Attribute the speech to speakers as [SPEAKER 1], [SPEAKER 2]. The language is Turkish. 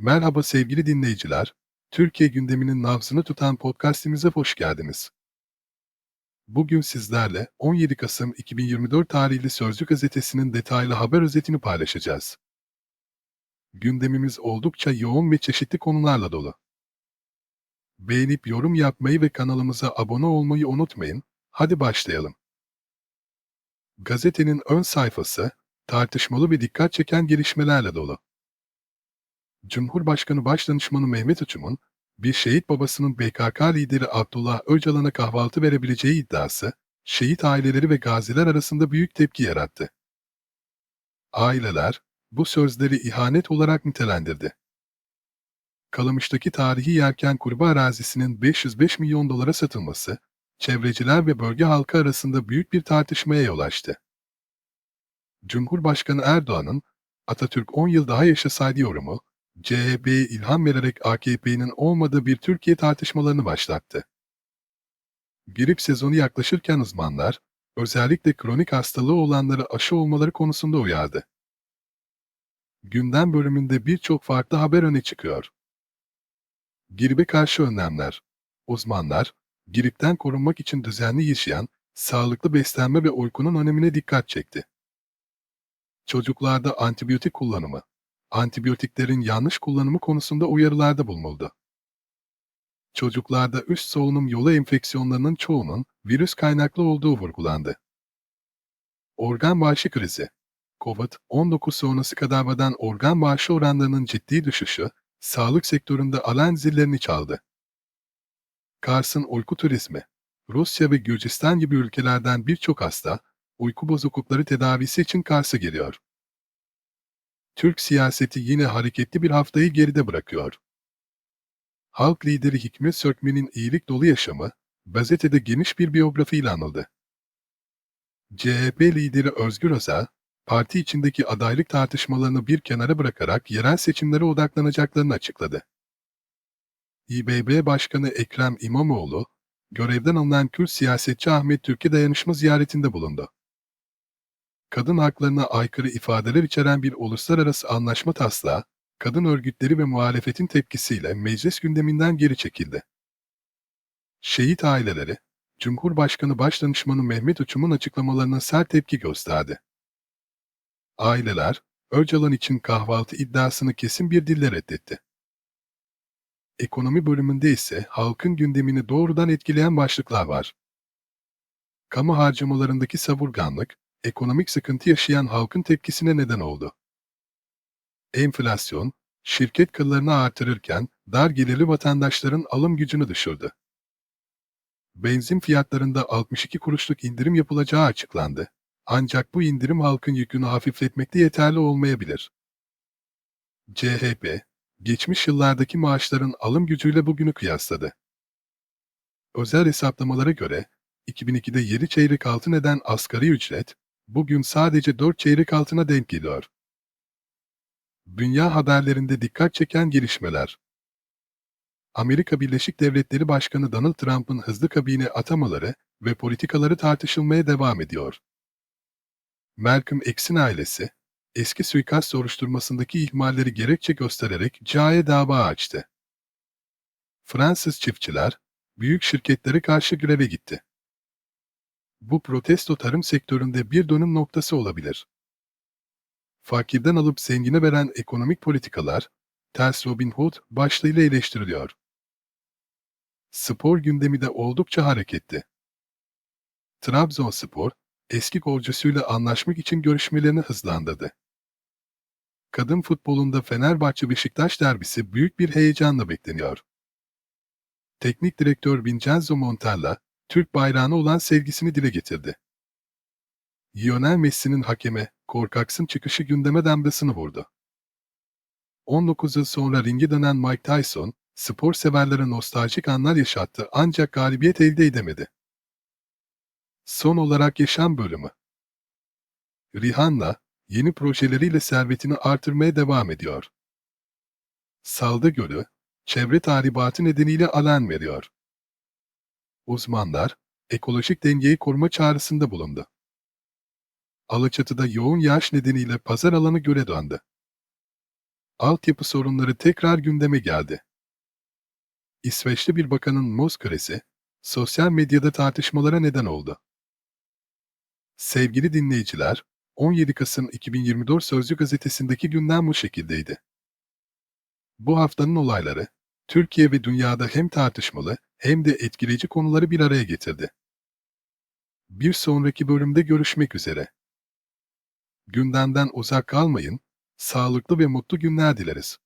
[SPEAKER 1] Merhaba sevgili dinleyiciler. Türkiye gündeminin nabzını tutan podcastimize hoş geldiniz. Bugün sizlerle 17 Kasım 2024 tarihli Sözcü gazetesinin detaylı haber özetini paylaşacağız. Gündemimiz oldukça yoğun ve çeşitli konularla dolu. Beğenip yorum yapmayı ve kanalımıza abone olmayı unutmayın. Hadi başlayalım. Gazetenin ön sayfası tartışmalı ve dikkat çeken gelişmelerle dolu. Cumhurbaşkanı Başdanışmanı Mehmet Uçum'un bir şehit babasının PKK lideri Abdullah Öcalan'a kahvaltı verebileceği iddiası, şehit aileleri ve gaziler arasında büyük tepki yarattı. Aileler, bu sözleri ihanet olarak nitelendirdi. Kalamış'taki tarihi yerken kurba arazisinin 505 milyon dolara satılması, çevreciler ve bölge halkı arasında büyük bir tartışmaya yol açtı. Cumhurbaşkanı Erdoğan'ın Atatürk 10 yıl daha yaşasaydı yorumu, CHP'ye ilham vererek AKP'nin olmadığı bir Türkiye tartışmalarını başlattı. Grip sezonu yaklaşırken uzmanlar, özellikle kronik hastalığı olanları aşı olmaları konusunda uyardı. Gündem bölümünde birçok farklı haber öne çıkıyor. Gribe karşı önlemler. Uzmanlar, gripten korunmak için düzenli yaşayan, sağlıklı beslenme ve uykunun önemine dikkat çekti. Çocuklarda antibiyotik kullanımı antibiyotiklerin yanlış kullanımı konusunda uyarılarda bulunuldu. Çocuklarda üst solunum yolu enfeksiyonlarının çoğunun virüs kaynaklı olduğu vurgulandı. Organ bağışı krizi COVID-19 sonrası kadavadan organ bağışı oranlarının ciddi düşüşü, sağlık sektöründe alan zillerini çaldı. Kars'ın uyku turizmi Rusya ve Gürcistan gibi ülkelerden birçok hasta, uyku bozuklukları tedavisi için Kars'a geliyor. Türk siyaseti yine hareketli bir haftayı geride bırakıyor. Halk lideri Hikmet Sökmen'in iyilik dolu yaşamı, gazetede geniş bir biyografiyle anıldı. CHP lideri Özgür Özel, parti içindeki adaylık tartışmalarını bir kenara bırakarak yerel seçimlere odaklanacaklarını açıkladı. İBB Başkanı Ekrem İmamoğlu, görevden alınan Kürt siyasetçi Ahmet Türk'e dayanışma ziyaretinde bulundu kadın haklarına aykırı ifadeler içeren bir uluslararası anlaşma taslağı, kadın örgütleri ve muhalefetin tepkisiyle meclis gündeminden geri çekildi. Şehit aileleri, Cumhurbaşkanı Başdanışmanı Mehmet Uçum'un açıklamalarına sert tepki gösterdi. Aileler, Öcalan için kahvaltı iddiasını kesin bir dille reddetti. Ekonomi bölümünde ise halkın gündemini doğrudan etkileyen başlıklar var. Kamu harcamalarındaki savurganlık, ekonomik sıkıntı yaşayan halkın tepkisine neden oldu. Enflasyon, şirket kıllarını artırırken dar gelirli vatandaşların alım gücünü düşürdü. Benzin fiyatlarında 62 kuruşluk indirim yapılacağı açıklandı. Ancak bu indirim halkın yükünü hafifletmekte yeterli olmayabilir. CHP, geçmiş yıllardaki maaşların alım gücüyle bugünü kıyasladı. Özel hesaplamalara göre, 2002'de 7 çeyrek altın eden asgari ücret, bugün sadece 4 çeyrek altına denk geliyor. Dünya haberlerinde dikkat çeken gelişmeler. Amerika Birleşik Devletleri Başkanı Donald Trump'ın hızlı kabine atamaları ve politikaları tartışılmaya devam ediyor. Malcolm X'in ailesi, eski suikast soruşturmasındaki ihmalleri gerekçe göstererek CA'ya dava açtı. Fransız çiftçiler, büyük şirketlere karşı greve gitti. Bu protesto tarım sektöründe bir dönüm noktası olabilir. Fakirden alıp zengine veren ekonomik politikalar, ters Robin Hood başlığıyla eleştiriliyor. Spor gündemi de oldukça hareketli. Trabzonspor, eski golcüsüyle anlaşmak için görüşmelerini hızlandırdı. Kadın futbolunda Fenerbahçe-Beşiktaş derbisi büyük bir heyecanla bekleniyor. Teknik direktör Vincenzo Montella, Türk bayrağına olan sevgisini dile getirdi. Lionel Messi'nin hakeme, korkaksın çıkışı gündeme damgasını vurdu. 19 yıl sonra ringe dönen Mike Tyson, spor severlere nostaljik anlar yaşattı ancak galibiyet elde edemedi. Son olarak yaşam bölümü. Rihanna, yeni projeleriyle servetini artırmaya devam ediyor. Saldı Gölü, çevre tahribatı nedeniyle alan veriyor. Uzmanlar, ekolojik dengeyi koruma çağrısında bulundu. Alaçatı'da yoğun yağış nedeniyle pazar alanı göle döndü. altyapı sorunları tekrar gündeme geldi. İsveçli bir bakanın muz küresi, sosyal medyada tartışmalara neden oldu. Sevgili dinleyiciler, 17 Kasım 2024 Sözcü gazetesindeki gündem bu şekildeydi. Bu haftanın olayları, Türkiye ve dünyada hem tartışmalı hem de etkileyici konuları bir araya getirdi. Bir sonraki bölümde görüşmek üzere. Gündemden uzak kalmayın, sağlıklı ve mutlu günler dileriz.